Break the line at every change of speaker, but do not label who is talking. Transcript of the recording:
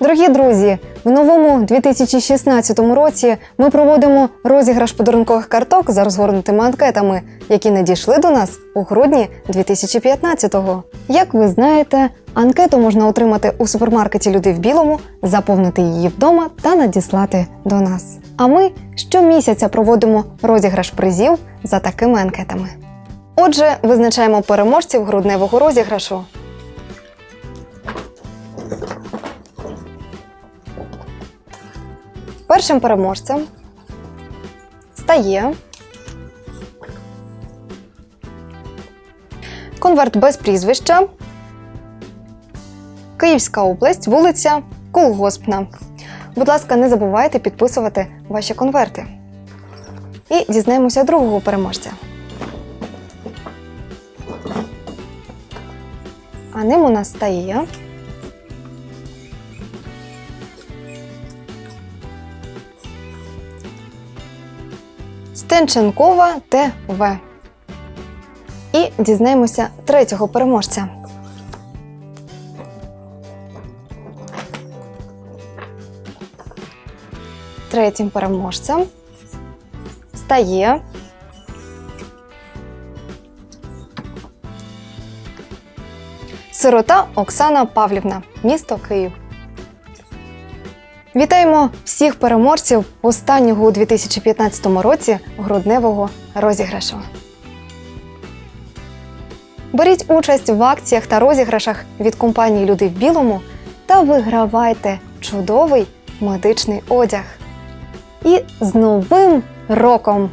Дорогі друзі, в новому 2016 році ми проводимо розіграш подарункових карток за розгорнутими анкетами, які надійшли до нас у грудні 2015-го. Як ви знаєте, анкету можна отримати у супермаркеті Люди в білому, заповнити її вдома та надіслати до нас. А ми щомісяця проводимо розіграш призів за такими анкетами. Отже, визначаємо переможців грудневого розіграшу. Першим переможцем стає конверт без прізвища. Київська область, вулиця Колгоспна. Будь ласка, не забувайте підписувати ваші конверти. І дізнаємося другого переможця. А ним у нас стає Стенченкова ТВ. І дізнаємося третього переможця. Третім переможцем стає сирота Оксана Павлівна, місто Київ. Вітаємо всіх переможців останнього у 2015 році грудневого розіграшу. Беріть участь в акціях та розіграшах від компанії Люди в білому та вигравайте чудовий медичний одяг. І з Новим роком!